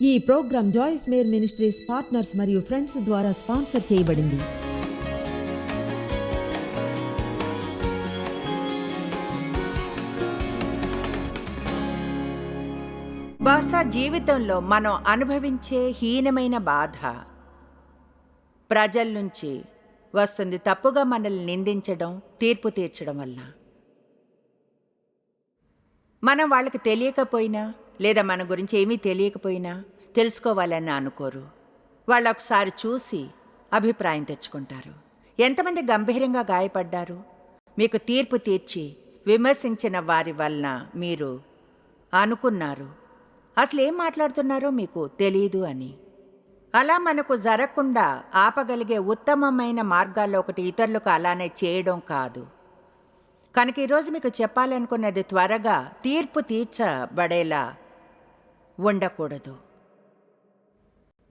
ఈ programme Joyce Meyer ministries partners మరియు friends ద్వారా స్పాన్సర్ చేయబడింది. బహుశా జీవితంలో మనం అనుభవించే హీనమైన బాధ ప్రజల నుంచి వస్తుంది తప్పుగా మనల్ని నిందించడం తీర్పు తీర్చడం వల్ల మనం వాళ్ళకి తెలియకపోయినా లేదా మన గురించి ఏమీ తెలియకపోయినా తెలుసుకోవాలని అనుకోరు. వాళ్ళు ఒకసారి చూసి అభిప్రాయం తెచ్చుకుంటారు. ఎంతమంది గంభీరంగా గాయపడ్డారు? మీకు తీర్పు తీర్చి విమర్శించిన వారి వలన మీరు అనుకున్నారు. అసలు ఏం మాట్లాడుతున్నారో మీకు తెలియదు అని. అలా మనకు జరగకుండా ఆపగలిగే ఉత్తమమైన మార్గాల్లో ఒకటి ఇతరులకు అలానే చేయడం కాదు. కనుక ఈరోజు మీకు చెప్పాలనుకున్నది త్వరగా తీర్పు తీర్చబడేలా ఉండకూడదు.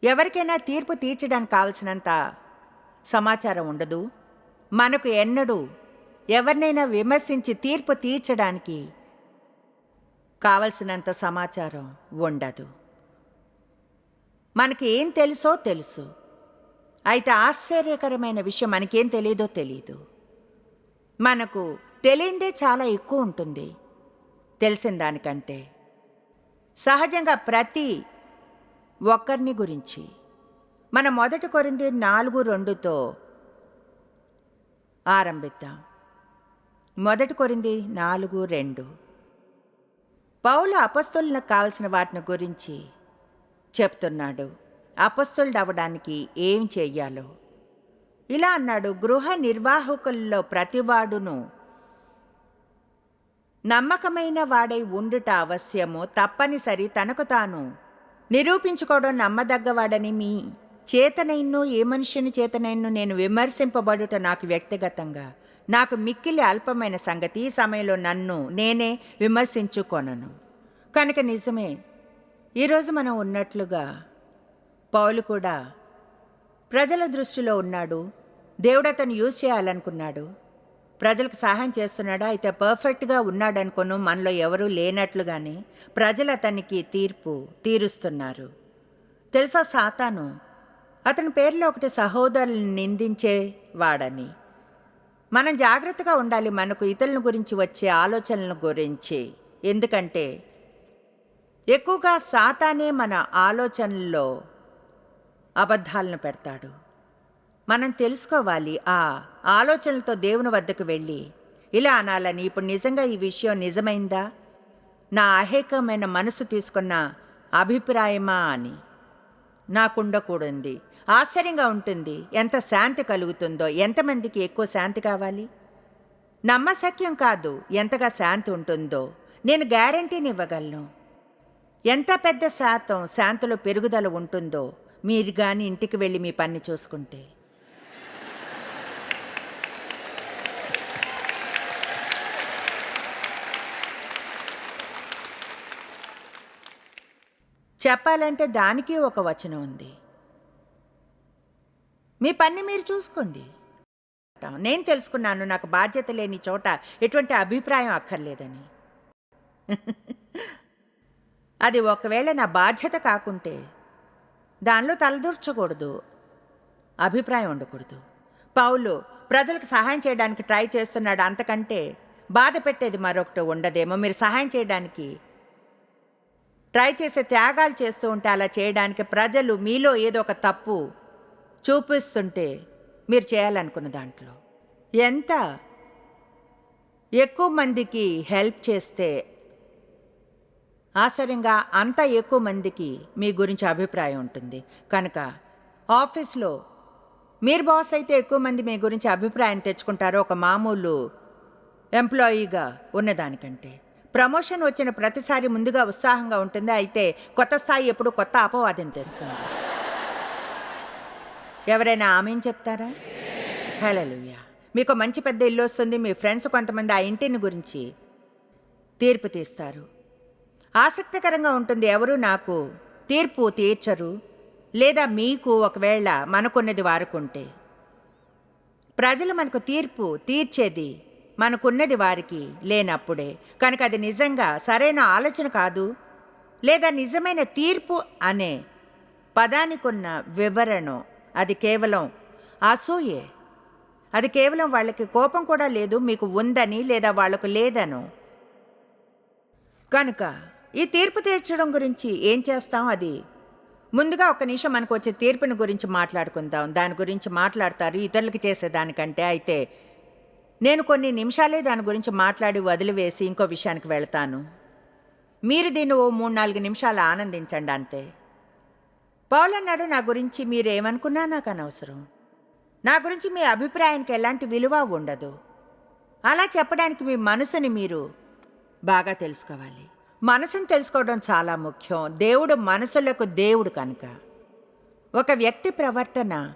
ఎవరికైనా తీర్పు తీర్చడానికి కావలసినంత సమాచారం ఉండదు. మనకు ఎన్నడూ ఎవరినైనా విమర్శించి తీర్పు తీర్చడానికి కావలసినంత సమాచారం ఉండదు. మనకి ఏం తెలుసో తెలుసు. అయితే ఆశ్చర్యకరమైన విషయం మనకేం తెలియదో తెలియదు. మనకు తెలియందే చాలా ఎక్కువ ఉంటుంది. తెలిసిన దానికంటే. సహజంగా ప్రతి ఒక్కరిని గురించి. మన మొదటి కొరింది నాలుగు రెండుతో ఆరంభిద్దాం. మొదటి కొరింది నాలుగు రెండు. పౌలు అపస్తులకు కావలసిన వాటిని గురించి చెప్తున్నాడు. అపస్తులుడు అవ్వడానికి ఏం చెయ్యాలో ఇలా అన్నాడు గృహ నిర్వాహకుల్లో ప్రతివాడును నమ్మకమైన వాడై ఉండుట అవశ్యము తప్పనిసరి తనకు తాను. నిరూపించుకోవడం నమ్మదగ్గవాడని మీ చేతనైన్ను ఏ మనుషుని చేతనైన్ను నేను విమర్శింపబడుట నాకు వ్యక్తిగతంగా. నాకు మిక్కిలి అల్పమైన సంగతి ఈ సమయంలో నన్ను నేనే విమర్శించుకొనను. కనుక నిజమే ఈరోజు మనం ఉన్నట్లుగా పౌలు కూడా ప్రజల దృష్టిలో ఉన్నాడు. దేవుడు అతను యూజ్ చేయాలనుకున్నాడు. ప్రజలకు సహాయం చేస్తున్నాడా? అయితే పర్ఫెక్ట్గా ఉన్నాడనుకోను మనలో ఎవరూ లేనట్లుగానే ప్రజలు అతనికి తీర్పు తీరుస్తున్నారు. తెలుసా సాతాను? అతని పేరులో ఒకటి సహోదరులను నిందించే వాడని. మనం జాగ్రత్తగా ఉండాలి మనకు ఇతరుల గురించి వచ్చే ఆలోచనల గురించి. ఎందుకంటే ఎక్కువగా సాతానే మన ఆలోచనల్లో అబద్ధాలను పెడతాడు. మనం తెలుసుకోవాలి. ఆ ఆలోచనలతో దేవుని వద్దకు వెళ్ళి ఇలా అనాలని ఇప్పుడు నిజంగా ఈ విషయం నిజమైందా? నా అహేకమైన మనసు తీసుకున్న అభిప్రాయమా? అని. నాకుండకూడంది. ఆశ్చర్యంగా ఉంటుంది. ఎంత శాంతి కలుగుతుందో ఎంతమందికి ఎక్కువ శాంతి కావాలి? నమ్మశక్యం కాదు. ఎంతగా శాంతి ఉంటుందో నేను గ్యారంటీని ఇవ్వగలను. ఎంత పెద్ద శాతం శాంతిలో పెరుగుదల ఉంటుందో మీరు కానీ ఇంటికి వెళ్ళి మీ పని చూసుకుంటే. చెప్పాలంటే దానికి ఒక వచనం ఉంది. మీ పని మీరు చూసుకోండి. నేను తెలుసుకున్నాను నాకు బాధ్యత లేని చోట ఎటువంటి అభిప్రాయం అక్కర్లేదని. అది ఒకవేళ నా బాధ్యత కాకుంటే దానిలో తలదూర్చకూడదు అభిప్రాయం ఉండకూడదు. పౌలు ప్రజలకు సహాయం చేయడానికి ట్రై చేస్తున్నాడు అంతకంటే బాధ పెట్టేది మరొకటి ఉండదేమో మీరు సహాయం చేయడానికి ట్రై చేసే త్యాగాలు చేస్తూ ఉంటే అలా చేయడానికి ప్రజలు మీలో ఏదో ఒక తప్పు చూపిస్తుంటే మీరు చేయాలనుకున్న దాంట్లో. ఎంత? ఎక్కువ మందికి హెల్ప్ చేస్తే ఆశ్చర్యంగా అంత ఎక్కువ మందికి మీ గురించి అభిప్రాయం ఉంటుంది. కనుక ఆఫీస్లో మీరు బాస్ అయితే ఎక్కువ మంది మీ గురించి అభిప్రాయం తెచ్చుకుంటారు ఒక మామూలు ఎంప్లాయీగా ఉన్నదానికంటే. ప్రమోషన్ వచ్చిన ప్రతిసారి ముందుగా ఉత్సాహంగా ఉంటుంది. అయితే కొత్త స్థాయి ఎప్పుడు కొత్త అపవాదం తెస్తుంది. ఎవరైనా ఆమెను చెప్తారా? హలలుయా మీకు మంచి పెద్ద ఇల్లు వస్తుంది. మీ ఫ్రెండ్స్ కొంతమంది ఆ ఇంటిని గురించి తీర్పు తీస్తారు. ఆసక్తికరంగా ఉంటుంది. ఎవరు నాకు తీర్పు తీర్చరు. లేదా మీకు ఒకవేళ మనకున్నది వారుకుంటే. ప్రజలు మనకు తీర్పు తీర్చేది మనకున్నది వారికి లేనప్పుడే. కనుక అది నిజంగా సరైన ఆలోచన కాదు? లేదా నిజమైన తీర్పు అనే పదానికున్న వివరణ? అది కేవలం అసూయే? అది కేవలం వాళ్ళకి కోపం కూడా లేదు మీకు ఉందని లేదా వాళ్ళకు లేదను? కనుక ఈ తీర్పు తీర్చడం గురించి ఏం చేస్తాం? అది ముందుగా ఒక నిమిషం మనకు వచ్చే తీర్పుని గురించి మాట్లాడుకుందాం. దాని గురించి మాట్లాడతారు ఇతరులకి చేసేదానికంటే అయితే నేను కొన్ని నిమిషాలే దాని గురించి మాట్లాడి వదిలివేసి ఇంకో విషయానికి వెళ్తాను. మీరు దీన్ని ఓ మూడు నాలుగు నిమిషాలు ఆనందించండి అంతే. పౌలన్నాడు నా గురించి మీరేమనుకున్నా నాకు అనవసరం. నా గురించి మీ అభిప్రాయానికి ఎలాంటి విలువ ఉండదు. అలా చెప్పడానికి మీ మనసుని మీరు బాగా తెలుసుకోవాలి. మనసుని తెలుసుకోవడం చాలా ముఖ్యం. దేవుడు మనసులకు దేవుడు కనుక. ఒక వ్యక్తి ప్రవర్తన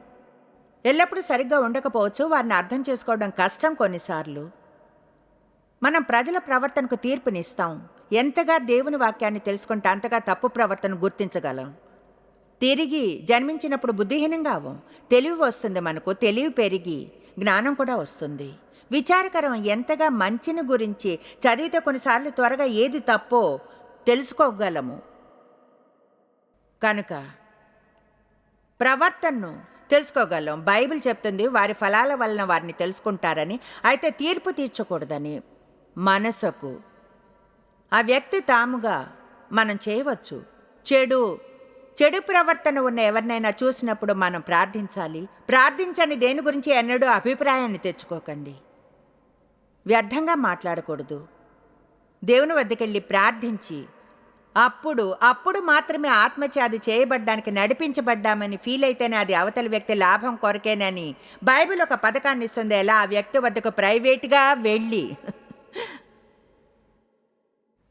ఎల్లప్పుడూ సరిగ్గా ఉండకపోవచ్చు వారిని అర్థం చేసుకోవడం కష్టం కొన్నిసార్లు. మనం ప్రజల ప్రవర్తనకు తీర్పునిస్తాం. ఎంతగా దేవుని వాక్యాన్ని తెలుసుకుంటే అంతగా తప్పు ప్రవర్తన గుర్తించగలం. తిరిగి జన్మించినప్పుడు బుద్ధిహీనంగా అవ్వం. తెలివి వస్తుంది మనకు తెలివి పెరిగి జ్ఞానం కూడా వస్తుంది. విచారకరం ఎంతగా మంచిని గురించి చదివితే కొన్నిసార్లు త్వరగా ఏది తప్పో తెలుసుకోగలము. కనుక ప్రవర్తనను తెలుసుకోగలం. బైబిల్ చెప్తుంది వారి ఫలాల వలన వారిని తెలుసుకుంటారని. అయితే తీర్పు తీర్చకూడదని మనసుకు. ఆ వ్యక్తి తాముగా మనం చేయవచ్చు. చెడు చెడు ప్రవర్తన ఉన్న ఎవరినైనా చూసినప్పుడు మనం ప్రార్థించాలి. ప్రార్థించని దేని గురించి ఎన్నడూ అభిప్రాయాన్ని తెచ్చుకోకండి. వ్యర్థంగా మాట్లాడకూడదు. దేవుని వద్దకెళ్ళి ప్రార్థించి అప్పుడు అప్పుడు మాత్రమే ఆత్మత్యాది చేయబడ్డానికి నడిపించబడ్డామని ఫీల్ అయితేనే అది అవతల వ్యక్తి లాభం కొరకేనని బైబిల్ ఒక పథకాన్ని ఇస్తుంది. ఎలా? ఆ వ్యక్తి వద్దకు ప్రైవేట్గా వెళ్ళి.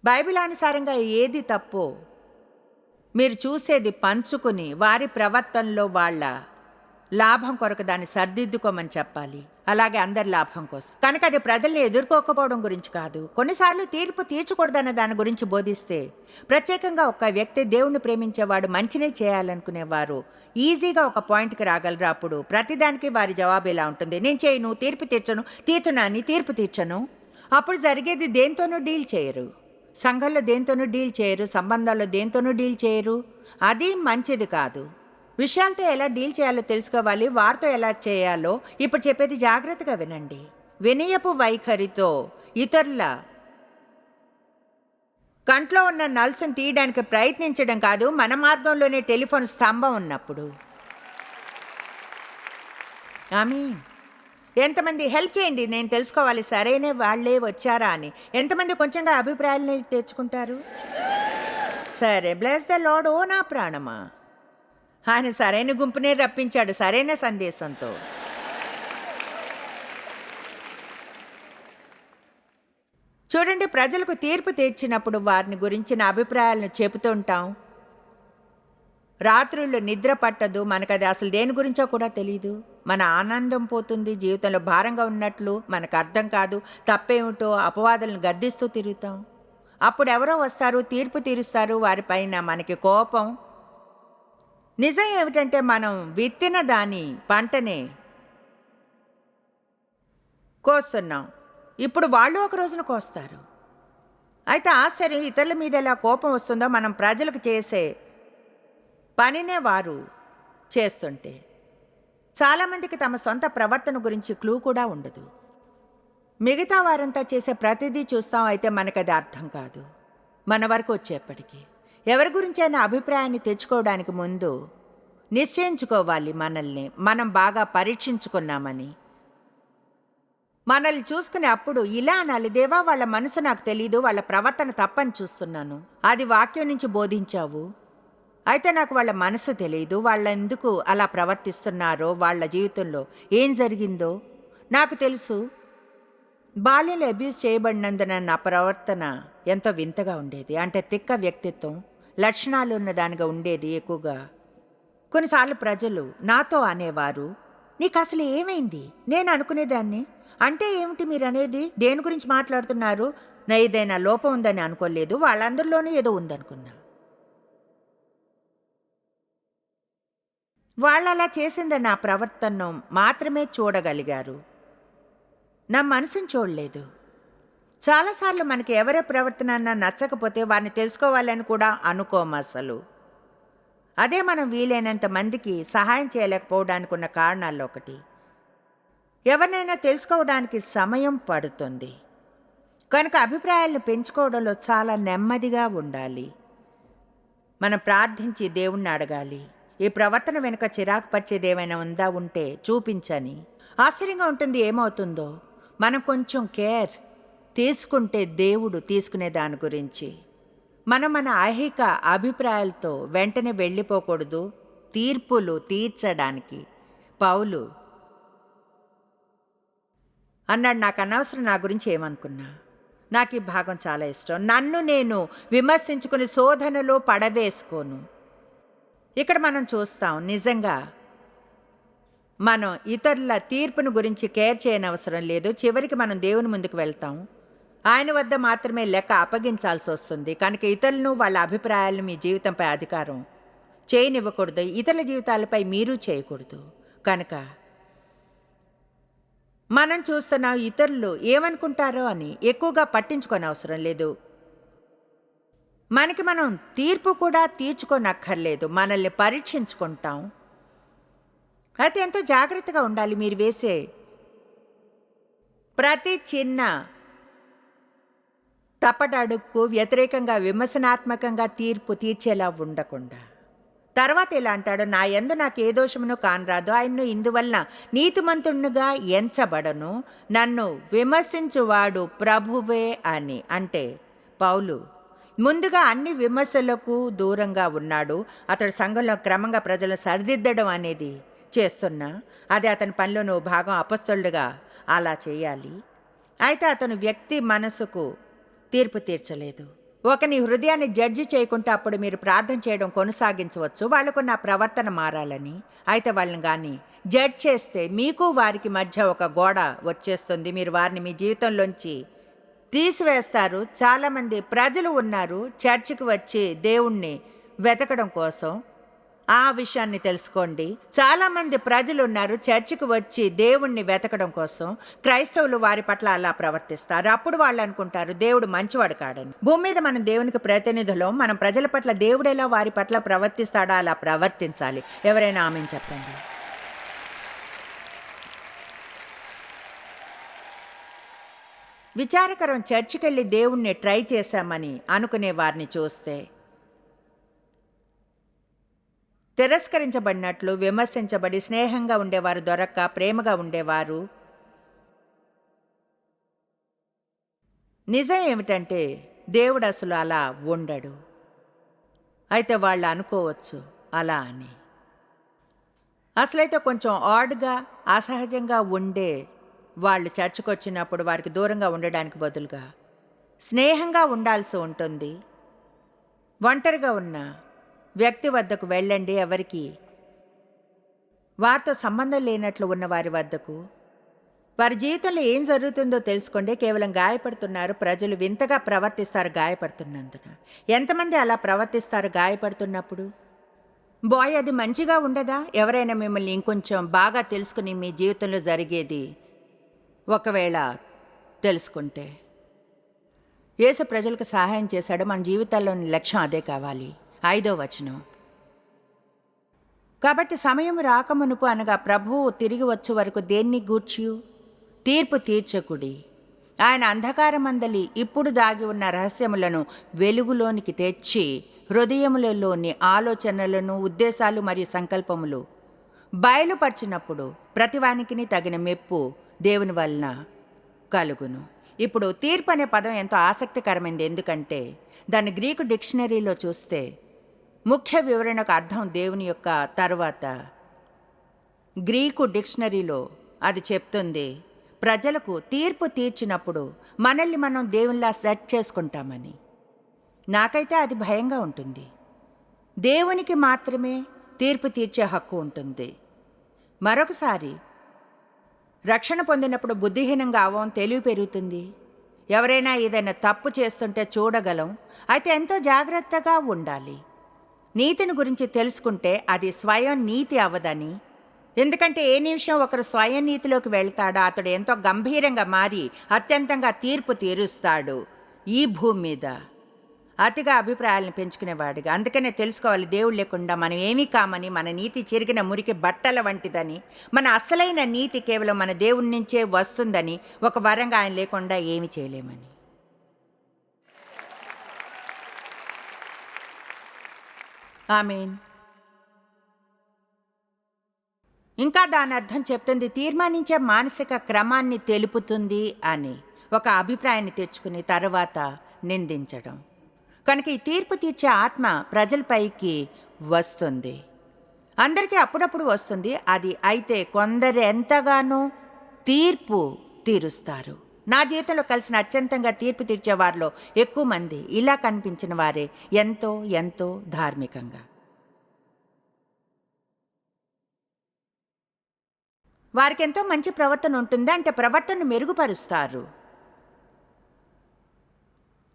బైబిల్ అనుసారంగా ఏది తప్పు మీరు చూసేది పంచుకుని వారి ప్రవర్తనలో వాళ్ళ లాభం కొరకు దాన్ని సర్దిద్దుకోమని చెప్పాలి. అలాగే అందరి లాభం కోసం. కనుక అది ప్రజల్ని ఎదుర్కోకపోవడం గురించి కాదు. కొన్నిసార్లు తీర్పు తీర్చకూడదన్న దాని గురించి బోధిస్తే ప్రత్యేకంగా ఒక వ్యక్తి దేవుణ్ణి ప్రేమించేవాడు మంచినే చేయాలనుకునేవారు. ఈజీగా ఒక పాయింట్కి రాగలరు. అప్పుడు ప్రతిదానికి వారి జవాబు ఇలా ఉంటుంది. నేను చేయను తీర్పు తీర్చను. తీర్చను అని తీర్పు తీర్చను. అప్పుడు జరిగేది దేంతోనూ డీల్ చేయరు. సంఘంలో దేంతోనూ డీల్ చేయరు. సంబంధాల్లో దేంతోనూ డీల్ చేయరు. అది మంచిది కాదు. విషయాలతో ఎలా డీల్ చేయాలో తెలుసుకోవాలి వారితో ఎలా చేయాలో ఇప్పుడు చెప్పేది జాగ్రత్తగా వినండి. వినయపు వైఖరితో ఇతరుల కంట్లో ఉన్న నల్సును తీయడానికి ప్రయత్నించడం కాదు మన మార్గంలోనే టెలిఫోన్ స్తంభం ఉన్నప్పుడు. ఆమె ఎంతమంది హెల్ప్ చేయండి నేను తెలుసుకోవాలి సరైన వాళ్ళే వచ్చారా అని. ఎంతమంది కొంచెంగా అభిప్రాయాలని తెచ్చుకుంటారు? సరే బ్లెస్ ద లాడ్ ఓ నా ప్రాణమా? ఆయన సరైన గుంపునే రప్పించాడు సరైన సందేశంతో. చూడండి ప్రజలకు తీర్పు తీర్చినప్పుడు వారిని గురించిన అభిప్రాయాలను చెబుతుంటాం రాత్రుల్లో నిద్ర పట్టదు మనకు అది అసలు దేని గురించో కూడా తెలియదు మన ఆనందం పోతుంది జీవితంలో భారంగా ఉన్నట్లు మనకు అర్థం కాదు తప్పేమిటో అపవాదులను గద్దిస్తూ తిరుగుతాం. అప్పుడు ఎవరో వస్తారు తీర్పు తీరుస్తారు వారిపైన మనకి కోపం నిజం ఏమిటంటే మనం విత్తిన దాని పంటనే కోస్తున్నాం. ఇప్పుడు వాళ్ళు ఒక రోజున కోస్తారు. అయితే ఆశ్చర్యం ఇతరుల మీద ఎలా కోపం వస్తుందో మనం ప్రజలకు చేసే పనినే వారు చేస్తుంటే. చాలామందికి తమ సొంత ప్రవర్తన గురించి క్లూ కూడా ఉండదు. మిగతా వారంతా చేసే ప్రతిదీ చూస్తాం అయితే మనకది అర్థం కాదు. మన వరకు వచ్చేప్పటికీ. ఎవరి గురించైనా అభిప్రాయాన్ని తెచ్చుకోవడానికి ముందు నిశ్చయించుకోవాలి మనల్ని. మనం బాగా పరీక్షించుకున్నామని. మనల్ని చూసుకునే అప్పుడు ఇలా అనాలి. దేవా వాళ్ళ మనసు నాకు తెలీదు వాళ్ళ ప్రవర్తన తప్పని చూస్తున్నాను. అది వాక్యం నుంచి బోధించావు. అయితే నాకు వాళ్ళ మనసు తెలియదు వాళ్ళ ఎందుకు అలా ప్రవర్తిస్తున్నారో వాళ్ళ జీవితంలో ఏం జరిగిందో నాకు తెలుసు. బాల్యంలో అబ్యూస్ చేయబడినందున నా ప్రవర్తన ఎంతో వింతగా ఉండేది. అంటే తిక్క వ్యక్తిత్వం లక్షణాలు ఉన్నదానిగా ఉండేది ఎక్కువగా. కొన్నిసార్లు ప్రజలు నాతో అనేవారు నీకు అసలు ఏమైంది? నేను అనుకునేదాన్ని. అంటే ఏమిటి మీరు అనేది? దేని గురించి మాట్లాడుతున్నారు? నా ఏదైనా లోపం ఉందని అనుకోలేదు. వాళ్ళందరిలోనూ ఏదో ఉందనుకున్నా. వాళ్ళు అలా చేసింది నా ప్రవర్తనను మాత్రమే చూడగలిగారు. నా మనసును చూడలేదు. చాలాసార్లు మనకి ఎవరి ప్రవర్తన అన్నా నచ్చకపోతే వారిని తెలుసుకోవాలని కూడా అనుకోము అసలు. అదే మనం వీలైనంత మందికి సహాయం చేయలేకపోవడానికి ఉన్న కారణాల్లో ఒకటి. ఎవరినైనా తెలుసుకోవడానికి సమయం పడుతుంది. కనుక అభిప్రాయాలను పెంచుకోవడంలో చాలా నెమ్మదిగా ఉండాలి. మనం ప్రార్థించి దేవుణ్ణి అడగాలి. ఈ ప్రవర్తన వెనుక చిరాకు పరిచేది ఏమైనా ఉందా ఉంటే చూపించని. ఆశ్చర్యంగా ఉంటుంది ఏమవుతుందో. మనం కొంచెం కేర్ తీసుకుంటే దేవుడు తీసుకునే దాని గురించి. మనం మన ఐహిక అభిప్రాయాలతో వెంటనే వెళ్ళిపోకూడదు తీర్పులు తీర్చడానికి. పౌలు అన్నాడు నాకు అనవసరం నా గురించి ఏమనుకున్నా? నాకు ఈ భాగం చాలా ఇష్టం. నన్ను నేను విమర్శించుకుని శోధనలో పడవేసుకోను. ఇక్కడ మనం చూస్తాం నిజంగా మనం ఇతరుల తీర్పును గురించి కేర్ చేయనవసరం లేదు. చివరికి మనం దేవుని ముందుకు వెళ్తాం. ఆయన వద్ద మాత్రమే లెక్క అప్పగించాల్సి వస్తుంది. కనుక ఇతరులను వాళ్ళ అభిప్రాయాలను మీ జీవితంపై అధికారం చేయనివ్వకూడదు. ఇతరుల జీవితాలపై మీరు చేయకూడదు. కనుక మనం చూస్తున్నాం ఇతరులు ఏమనుకుంటారో అని ఎక్కువగా పట్టించుకొని అవసరం లేదు. మనకి మనం తీర్పు కూడా తీర్చుకోనక్కర్లేదు. మనల్ని పరీక్షించుకుంటాం. అయితే ఎంతో జాగ్రత్తగా ఉండాలి మీరు వేసే ప్రతి చిన్న తప్పటడుక్కు వ్యతిరేకంగా విమర్శనాత్మకంగా తీర్పు తీర్చేలా ఉండకుండా. తర్వాత ఇలా అంటాడు? నా ఎందు నాకు ఏ దోషమును కానరాదు. ఆయన్ను ఇందువలన నీతిమంతుణ్ణుగా ఎంచబడను. నన్ను విమర్శించువాడు ప్రభువే అని. అంటే పౌలు ముందుగా అన్ని విమర్శలకు దూరంగా ఉన్నాడు. అతడు సంఘంలో క్రమంగా ప్రజలను సరిదిద్దడం అనేది చేస్తున్నా. అది అతని పనిలోనూ భాగం అపస్తులుగా అలా చేయాలి. అయితే అతను వ్యక్తి మనసుకు తీర్పు తీర్చలేదు. ఒకని హృదయాన్ని జడ్జి చేయకుంటే అప్పుడు మీరు ప్రార్థన చేయడం కొనసాగించవచ్చు. వాళ్ళకు నా ప్రవర్తన మారాలని. అయితే వాళ్ళని కానీ జడ్జ్ చేస్తే మీకు వారికి మధ్య ఒక గోడ వచ్చేస్తుంది. మీరు వారిని మీ జీవితంలోంచి తీసివేస్తారు. చాలామంది ప్రజలు ఉన్నారు చర్చికి వచ్చి దేవుణ్ణి వెతకడం కోసం. ఆ విషయాన్ని తెలుసుకోండి. చాలామంది ప్రజలు ఉన్నారు చర్చికి వచ్చి దేవుణ్ణి వెతకడం కోసం. క్రైస్తవులు వారి పట్ల అలా ప్రవర్తిస్తారు. అప్పుడు వాళ్ళు అనుకుంటారు దేవుడు మంచివాడు కాడని. భూమి మీద మనం దేవునికి ప్రతినిధులం. మనం ప్రజల పట్ల దేవుడు ఎలా వారి పట్ల ప్రవర్తిస్తాడో అలా ప్రవర్తించాలి. ఎవరైనా ఆమె చెప్పండి. విచారకరం చర్చికెళ్ళి దేవుణ్ణి ట్రై చేశామని అనుకునే వారిని చూస్తే తిరస్కరించబడినట్లు విమర్శించబడి స్నేహంగా ఉండేవారు దొరక్క ప్రేమగా ఉండేవారు. నిజం ఏమిటంటే దేవుడు అసలు అలా ఉండడు. అయితే వాళ్ళు అనుకోవచ్చు అలా అని. అసలైతే కొంచెం ఆడ్గా అసహజంగా ఉండే వాళ్ళు చర్చకొచ్చినప్పుడు వారికి దూరంగా ఉండడానికి బదులుగా స్నేహంగా ఉండాల్సి ఉంటుంది. ఒంటరిగా ఉన్న వ్యక్తి వద్దకు వెళ్ళండి ఎవరికి. వారితో సంబంధం లేనట్లు ఉన్న వారి వద్దకు. వారి జీవితంలో ఏం జరుగుతుందో తెలుసుకోండి కేవలం గాయపడుతున్నారు. ప్రజలు వింతగా ప్రవర్తిస్తారు గాయపడుతున్నందున. ఎంతమంది అలా ప్రవర్తిస్తారు గాయపడుతున్నప్పుడు? బాయ్ అది మంచిగా ఉండదా? ఎవరైనా మిమ్మల్ని ఇంకొంచెం బాగా తెలుసుకుని మీ జీవితంలో జరిగేది ఒకవేళ తెలుసుకుంటే. యేసు ప్రజలకు సహాయం చేశాడు. మన జీవితాల్లోని లక్ష్యం అదే కావాలి. ఐదో వచనం. కాబట్టి సమయం రాకమునుపు అనగా ప్రభువు తిరిగి వచ్చు వరకు దేన్ని గూర్చియు? తీర్పు తీర్చకుడి. ఆయన అంధకారమందలి ఇప్పుడు దాగి ఉన్న రహస్యములను వెలుగులోనికి తెచ్చి హృదయములలోని ఆలోచనలను ఉద్దేశాలు మరియు సంకల్పములు బయలుపరిచినప్పుడు ప్రతివానికిని తగిన మెప్పు దేవుని వలన కలుగును. ఇప్పుడు తీర్పు అనే పదం ఎంతో ఆసక్తికరమైంది. ఎందుకంటే దాన్ని గ్రీకు డిక్షనరీలో చూస్తే ముఖ్య వివరణకు అర్థం దేవుని యొక్క తర్వాత. గ్రీకు డిక్షనరీలో అది చెప్తుంది ప్రజలకు తీర్పు తీర్చినప్పుడు మనల్ని మనం దేవునిలా సెట్ చేసుకుంటామని. నాకైతే అది భయంగా ఉంటుంది. దేవునికి మాత్రమే తీర్పు తీర్చే హక్కు ఉంటుంది. మరొకసారి రక్షణ పొందినప్పుడు బుద్ధిహీనంగా అవం తెలివి పెరుగుతుంది. ఎవరైనా ఏదైనా తప్పు చేస్తుంటే చూడగలం అయితే ఎంతో జాగ్రత్తగా ఉండాలి. నీతిని గురించి తెలుసుకుంటే అది స్వయం నీతి అవ్వదని ఎందుకంటే ఏ నిమిషం ఒకరు స్వయం నీతిలోకి వెళ్తాడో అతడు ఎంతో గంభీరంగా మారి అత్యంతంగా తీర్పు తీరుస్తాడు ఈ భూమి మీద. అతిగా అభిప్రాయాలను పెంచుకునేవాడిగా. అందుకనే తెలుసుకోవాలి దేవుడు లేకుండా మనం ఏమీ కామని మన నీతి చెరిగిన మురికి బట్టల వంటిదని మన అసలైన నీతి కేవలం మన దేవుడి నుంచే వస్తుందని ఒక వరంగా ఆయన లేకుండా ఏమీ చేయలేమని. ఆమెన్. ఇంకా దాని అర్థం చెప్తుంది తీర్మానించే మానసిక క్రమాన్ని తెలుపుతుంది అని ఒక అభిప్రాయాన్ని తెచ్చుకుని తర్వాత నిందించడం. కనుక ఈ తీర్పు తీర్చే ఆత్మ ప్రజలపైకి వస్తుంది. అందరికీ అప్పుడప్పుడు వస్తుంది. అది అయితే కొందరు ఎంతగానో తీర్పు తీరుస్తారు. నా జీవితంలో కలిసిన అత్యంతంగా తీర్పు తీర్చేవారిలో ఎక్కువ మంది ఇలా కనిపించిన వారే ఎంతో ఎంతో ధార్మికంగా. వారికి ఎంతో మంచి ప్రవర్తన ఉంటుంది అంటే ప్రవర్తనను మెరుగుపరుస్తారు.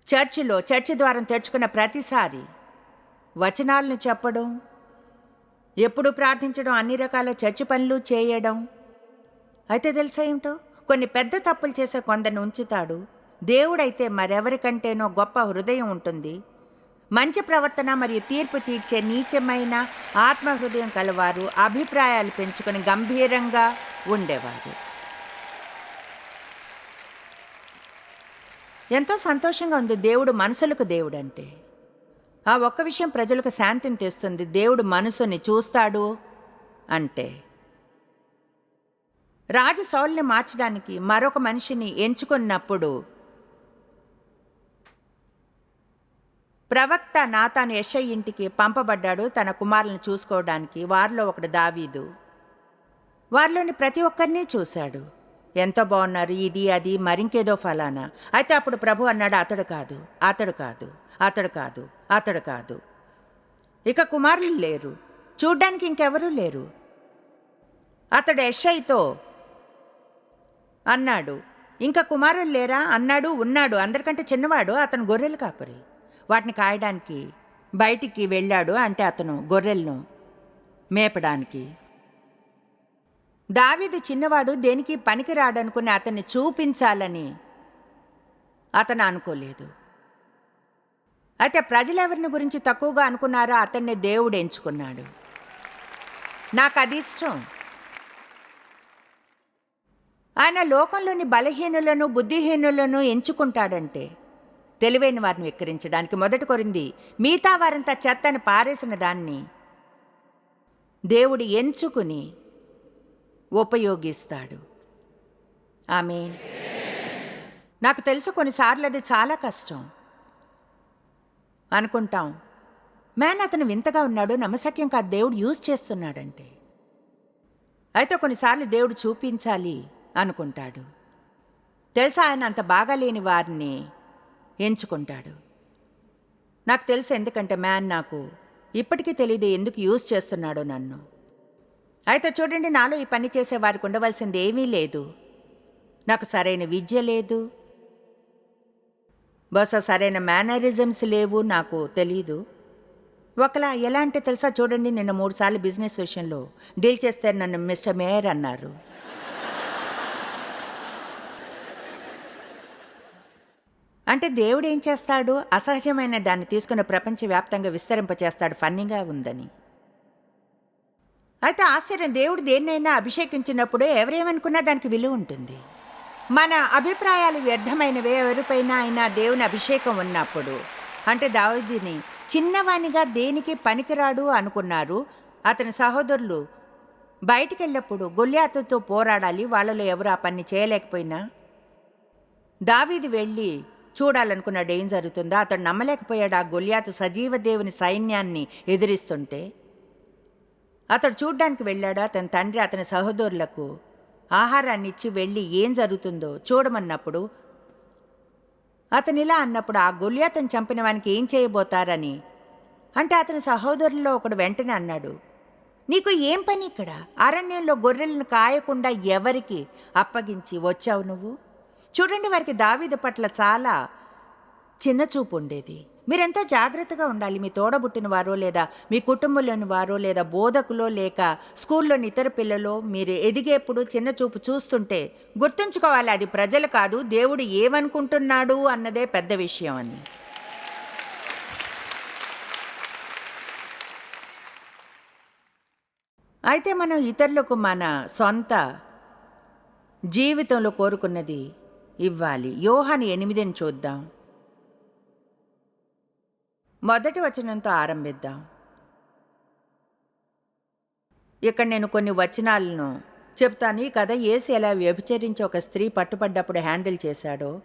చర్చిలో చర్చి ద్వారం తెరుచుకున్న ప్రతిసారి వచనాలను చెప్పడం ఎప్పుడు ప్రార్థించడం అన్ని రకాల చర్చి పనులు చేయడం. అయితే తెలుసా ఏమిటో? కొన్ని పెద్ద తప్పులు చేసే కొందరిని ఉంచుతాడు. దేవుడైతే మరెవరికంటేనో గొప్ప హృదయం ఉంటుంది. మంచి ప్రవర్తన మరియు తీర్పు తీర్చే నీచమైన ఆత్మహృదయం కలవారు అభిప్రాయాలు పెంచుకొని గంభీరంగా ఉండేవారు. ఎంతో సంతోషంగా ఉంది దేవుడు మనసులకు దేవుడు అంటే ఆ ఒక్క విషయం ప్రజలకు శాంతిని తెస్తుంది. దేవుడు మనసుని చూస్తాడు అంటే. రాజు సౌల్ని మార్చడానికి మరొక మనిషిని ఎంచుకున్నప్పుడు ప్రవక్త నాతాను యెషై ఇంటికి పంపబడ్డాడు తన కుమారులను చూసుకోవడానికి. వారిలో ఒకడు దావీదు. వారిలోని ప్రతి ఒక్కరిని చూశాడు. ఎంతో బాగున్నారు ఇది అది మరింకేదో ఫలానా? అయితే అప్పుడు ప్రభు అన్నాడు అతడు కాదు అతడు కాదు అతడు కాదు అతడు కాదు. ఇక కుమారులు లేరు చూడ్డానికి ఇంకెవరూ లేరు. అతడు యషయ్తో అన్నాడు. ఇంకా కుమారులు లేరా? అన్నాడు ఉన్నాడు. అందరికంటే చిన్నవాడు. అతను గొర్రెలు కాపరి. వాటిని కాయడానికి బయటికి వెళ్ళాడు అంటే అతను గొర్రెలను మేపడానికి. దావీదు చిన్నవాడు దేనికి పనికిరాడనుకుని అతన్ని చూపించాలని అతను అనుకోలేదు. అయితే ప్రజలెవరిని గురించి తక్కువగా అనుకున్నారో? అతన్ని దేవుడు ఎంచుకున్నాడు. నాకు అది ఇష్టం. ఆయన లోకంలోని బలహీనులను బుద్ధిహీనులను ఎంచుకుంటాడంటే తెలివైన వారిని వెక్కిరించడానికి మొదటి కొరింది మిగతా వారంతా చెత్తను పారేసిన దాన్ని దేవుడు ఎంచుకుని ఉపయోగిస్తాడు. ఆమె నాకు తెలుసు కొన్నిసార్లు అది చాలా కష్టం. అనుకుంటాం మ్యాన్ అతను వింతగా ఉన్నాడు నమ్మశక్యం కాదు దేవుడు యూజ్ చేస్తున్నాడంటే. అయితే కొన్నిసార్లు దేవుడు చూపించాలి అనుకుంటాడు. తెలుసా ఆయన అంత బాగాలేని వారిని ఎంచుకుంటాడు. నాకు తెలుసు ఎందుకంటే మ్యాన్ నాకు ఇప్పటికీ తెలియదు ఎందుకు యూజ్ చేస్తున్నాడో నన్ను. అయితే చూడండి నాలో ఈ పని చేసే వారికి ఉండవలసింది ఏమీ లేదు. నాకు సరైన విద్య లేదు. బహుశా సరైన మేనరిజమ్స్ లేవు నాకు తెలీదు. ఒకలా ఎలా అంటే తెలుసా చూడండి నిన్న మూడుసార్లు బిజినెస్ విషయంలో డీల్ చేస్తే నన్ను మిస్టర్ మేయర్ అన్నారు. అంటే దేవుడు ఏం చేస్తాడు? అసహజమైన దాన్ని తీసుకుని ప్రపంచవ్యాప్తంగా విస్తరింపచేస్తాడు. ఫన్నీగా ఉందని. అయితే ఆశ్చర్యం. దేవుడు దేన్నైనా అభిషేకించినప్పుడు ఎవరేమనుకున్నా దానికి విలువ ఉంటుంది. మన అభిప్రాయాలు వ్యర్థమైనవే. ఎవరిపైన అయినా దేవుని అభిషేకం ఉన్నప్పుడు అంటే దావుదిని చిన్నవానిగా దేనికి పనికిరాడు అనుకున్నారు. అతని సహోదరులు బయటికి వెళ్ళినప్పుడు గొల్యాతుతో పోరాడాలి. వాళ్ళలో ఎవరు ఆ పని చేయలేకపోయినా? దావీది వెళ్ళి చూడాలనుకున్న ఏం జరుగుతుందో? అతడు నమ్మలేకపోయాడు? ఆ గొల్యాతు సజీవ దేవుని సైన్యాన్ని ఎదిరిస్తుంటే? అతడు చూడ్డానికి వెళ్ళాడు? అతని తండ్రి అతని సహోదరులకు ఆహారాన్ని ఇచ్చి వెళ్ళి ఏం జరుగుతుందో చూడమన్నప్పుడు అతను ఇలా అన్నప్పుడు ఆ గొల్యాతను చంపిన వానికి ఏం చేయబోతారని? అంటే అతని సహోదరుల్లో ఒకడు వెంటనే అన్నాడు నీకు ఏం పని ఇక్కడ? అరణ్యంలో గొర్రెలను కాయకుండా ఎవరికి అప్పగించి వచ్చావు నువ్వు? చూడండి వారికి దావీదు పట్ల చాలా చిన్న చూపు ఉండేది. మీరెంతో జాగ్రత్తగా ఉండాలి. మీ తోడబుట్టిన వారో లేదా మీ కుటుంబంలోని వారో లేదా బోధకులో లేక స్కూల్లోని ఇతర పిల్లలో మీరు ఎదిగేప్పుడు చిన్న చూపు చూస్తుంటే గుర్తుంచుకోవాలి అది ప్రజలు కాదు దేవుడు ఏమనుకుంటున్నాడు అన్నదే పెద్ద విషయం అని. అయితే మనం ఇతరులకు మన సొంత జీవితంలో కోరుకున్నది ఇవ్వాలి. యోహాని ఎనిమిదిని చూద్దాం. మొదటి వచనంతో ఆరంభిద్దాం. ఇక్కడ నేను కొన్ని వచనాలను చెప్తాను. ఈ కథ ఏసు ఎలా వ్యభిచరించి ఒక స్త్రీ పట్టుపడ్డప్పుడు హ్యాండిల్ చేశాడో.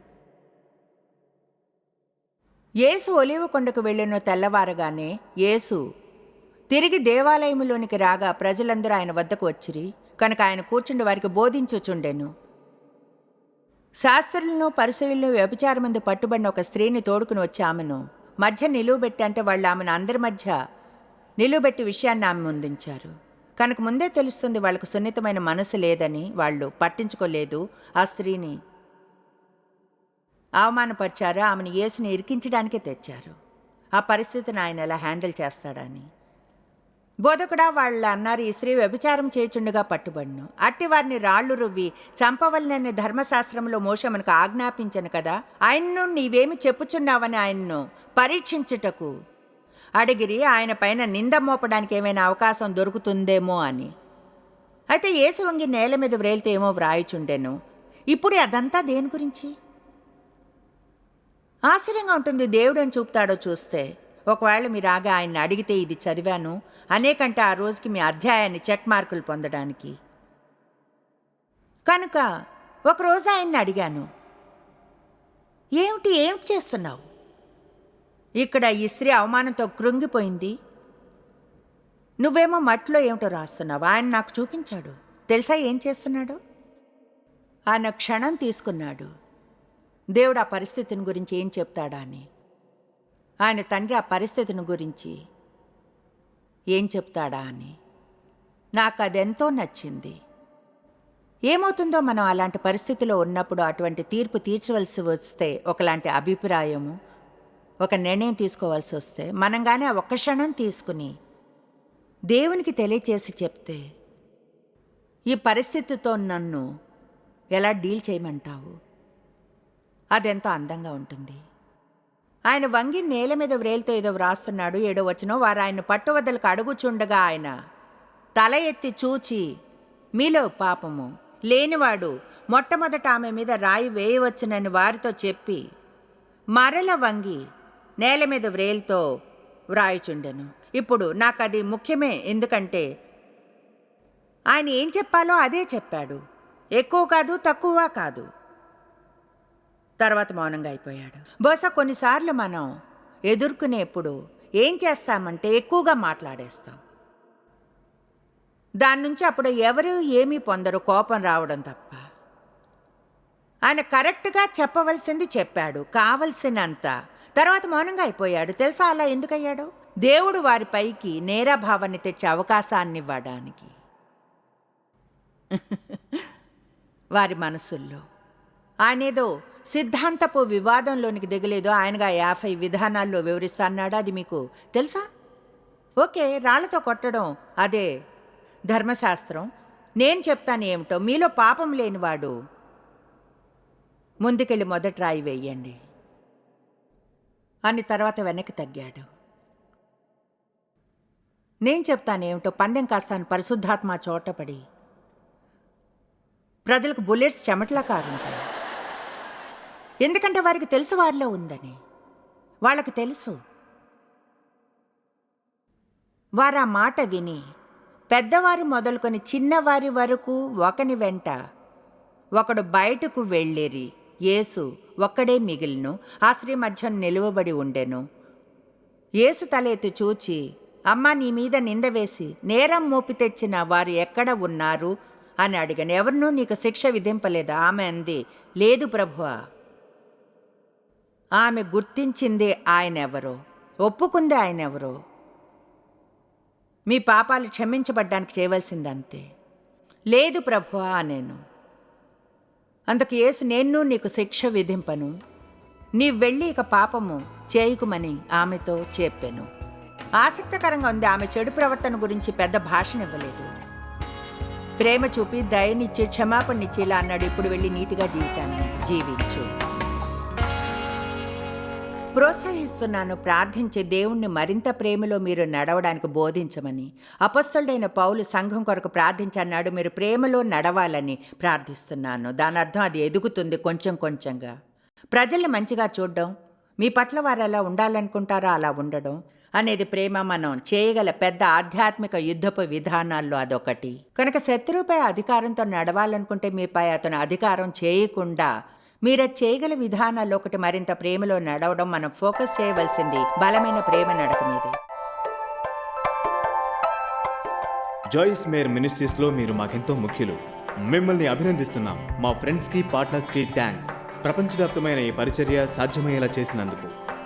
యేసు ఒలివ కొండకు వెళ్ళిన తెల్లవారగానే యేసు తిరిగి దేవాలయములోనికి రాగా ప్రజలందరూ ఆయన వద్దకు వచ్చిరి. కనుక ఆయన కూర్చుండి వారికి బోధించుచుండెను. శాస్త్రులను పరిశీలను వ్యభిచారమందు పట్టుబడిన ఒక స్త్రీని తోడుకుని వచ్చి ఆమెను మధ్య నిలువబెట్టి అంటే వాళ్ళు ఆమెను అందరి మధ్య నిలువబెట్టి విషయాన్ని ఆమె ముందుంచారు. కనుక ముందే తెలుస్తుంది వాళ్ళకు సున్నితమైన మనసు లేదని వాళ్ళు పట్టించుకోలేదు ఆ స్త్రీని. అవమానపరిచారు ఆమెను యేసుని ఇరికించడానికే తెచ్చారు. ఆ పరిస్థితిని ఆయన ఎలా హ్యాండిల్ చేస్తాడని. బోధకుడా వాళ్ళు అన్నారు ఈ స్త్రీ వ్యభిచారం చేయుచుండగా పట్టుబడిను. అట్టి వారిని రాళ్ళు రువ్వి చంపవలనని ధర్మశాస్త్రంలో మోష మనకు ఆజ్ఞాపించను కదా? ఆయన్ను నీవేమి చెప్పుచున్నావని ఆయన్ను పరీక్షించుటకు అడిగిరి ఆయన పైన నింద మోపడానికి ఏమైనా అవకాశం దొరుకుతుందేమో అని. అయితే ఏసువంగి వంగి నేల మీద వ్రేలితే ఏమో వ్రాయిచుండెను. ఇప్పుడు అదంతా దేని గురించి? ఆశ్చర్యంగా ఉంటుంది దేవుడని చూపుతాడో చూస్తే ఒకవేళ మీరు రాగా ఆయన అడిగితే ఇది చదివాను. అనేకంటే ఆ రోజుకి మీ అధ్యాయాన్ని చెక్ మార్కులు పొందడానికి. కనుక ఒకరోజు ఆయన్ని అడిగాను. ఏమిటి ఏమిటి చేస్తున్నావు? ఇక్కడ ఈ స్త్రీ అవమానంతో కృంగిపోయింది. నువ్వేమో మట్లో ఏమిటో రాస్తున్నావు? ఆయన నాకు చూపించాడు. తెలుసా ఏం చేస్తున్నాడు? ఆయన క్షణం తీసుకున్నాడు. దేవుడు ఆ పరిస్థితిని గురించి ఏం చెప్తాడా అని. ఆయన తండ్రి ఆ పరిస్థితిని గురించి ఏం చెప్తాడా అని. నాకు అదెంతో నచ్చింది. ఏమవుతుందో మనం అలాంటి పరిస్థితిలో ఉన్నప్పుడు అటువంటి తీర్పు తీర్చవలసి వస్తే ఒకలాంటి అభిప్రాయము ఒక నిర్ణయం తీసుకోవాల్సి వస్తే మనం కానీ ఆ ఒక్క క్షణం తీసుకుని దేవునికి తెలియచేసి చెప్తే ఈ పరిస్థితితో నన్ను ఎలా డీల్ చేయమంటావు? అదెంతో అందంగా ఉంటుంది. ఆయన వంగి నేల మీద వ్రేలతో ఏదో వ్రాస్తున్నాడు ఏడో వచ్చినో వారు ఆయన పట్టువద్దలకు అడుగుచుండగా ఆయన తల ఎత్తి చూచి మీలో పాపము లేనివాడు మొట్టమొదట ఆమె మీద రాయి వేయవచ్చునని వారితో చెప్పి మరల వంగి నేల మీద వ్రేలతో వ్రాయుచుండెను. ఇప్పుడు నాకు అది ముఖ్యమే. ఎందుకంటే ఆయన ఏం చెప్పాలో అదే చెప్పాడు. ఎక్కువ కాదు తక్కువ కాదు. తర్వాత మౌనంగా అయిపోయాడు. బహుశా కొన్నిసార్లు మనం ఎదుర్కొనేప్పుడు ఏం చేస్తామంటే ఎక్కువగా మాట్లాడేస్తాం. దాని నుంచి అప్పుడు ఎవరు ఏమీ పొందరు కోపం రావడం తప్ప. ఆయన కరెక్ట్గా చెప్పవలసింది చెప్పాడు కావలసినంత. తర్వాత మౌనంగా అయిపోయాడు. తెలుసా అలా ఎందుకయ్యాడు? దేవుడు వారి పైకి నేరాభావాన్ని తెచ్చే అవకాశాన్ని ఇవ్వడానికి. వారి మనసుల్లో. ఆయనేదో సిద్ధాంతపు వివాదంలోనికి దిగలేదో ఆయనగా యాభై విధానాల్లో వివరిస్తా అన్నాడు అది మీకు తెలుసా? ఓకే రాళ్ళతో కొట్టడం అదే ధర్మశాస్త్రం. నేను చెప్తాను ఏమిటో మీలో పాపం లేనివాడు ముందుకెళ్ళి మొదట రాయి వేయండి. అని తర్వాత వెనక్కి తగ్గాడు. నేను చెప్తానేమిటో పందెం కాస్తాను పరిశుద్ధాత్మ చోటపడి. ప్రజలకు బుల్లెట్స్ చెమటలా కారుంటాయి. ఎందుకంటే వారికి తెలుసు వారిలో ఉందని. వాళ్ళకి తెలుసు. వారు ఆ మాట విని పెద్దవారు మొదలుకొని చిన్నవారి వరకు ఒకని వెంట ఒకడు బయటకు వెళ్ళేరి. యేసు ఒక్కడే మిగిలిను. ఆ స్త్రీ మధ్య నిలువబడి ఉండెను. యేసు తలెత్తి చూచి అమ్మా నీ మీద నింద వేసి నేరం మోపి తెచ్చిన వారు ఎక్కడ ఉన్నారు? అని అడిగాను. ఎవరినూ నీకు శిక్ష విధింపలేదా? ఆమె అంది లేదు ప్రభువా. ఆమె గుర్తించింది ఆయన ఎవరో ఒప్పుకుంది ఆయన ఎవరో మీ పాపాలు క్షమించబడ్డానికి చేయవలసింది అంతే లేదు ప్రభువా నేను అందుకు యేసు నేను నీకు శిక్ష విధింపను. నీ వెళ్ళి ఇక పాపము చేయుకుమని ఆమెతో చెప్పాను. ఆసక్తికరంగా ఉంది ఆమె చెడు ప్రవర్తన గురించి పెద్ద భాషనివ్వలేదు. ప్రేమ చూపి దయనిచ్చి క్షమాపణనిచ్చి ఇలా అన్నాడు. ఇప్పుడు వెళ్ళి నీతిగా జీవితాన్ని జీవించు. ప్రోత్సహిస్తున్నాను ప్రార్థించే దేవుణ్ణి మరింత ప్రేమలో మీరు నడవడానికి బోధించమని. అపస్తుడైన పౌలు సంఘం కొరకు ప్రార్థించన్నాడు మీరు ప్రేమలో నడవాలని ప్రార్థిస్తున్నాను. దాని అర్థం అది ఎదుగుతుంది కొంచెం కొంచెంగా. ప్రజల్ని మంచిగా చూడడం మీ పట్ల వారు ఎలా ఉండాలనుకుంటారో అలా ఉండడం అనేది ప్రేమ మనం చేయగల పెద్ద ఆధ్యాత్మిక యుద్ధపు విధానాల్లో అదొకటి. కనుక శత్రువుపై అధికారంతో నడవాలనుకుంటే మీపై అతను అధికారం చేయకుండా మీరు చేయగల విధానాల్లో ఒకటి మరింత ప్రేమలో నడవడం మనం ఫోకస్ చేయవలసింది బలమైన ప్రేమ నడక మీదే. జాయిస్ మేర్ మినిస్ట్రీస్లో మీరు మాకెంతో ముఖ్యులు. మిమ్మల్ని అభినందిస్తున్నాం మా ఫ్రెండ్స్కి పార్ట్నర్స్కి థ్యాంక్స్ ప్రపంచవ్యాప్తమైన ఈ పరిచర్య సాధ్యమయ్యేలా చేసినందుకు.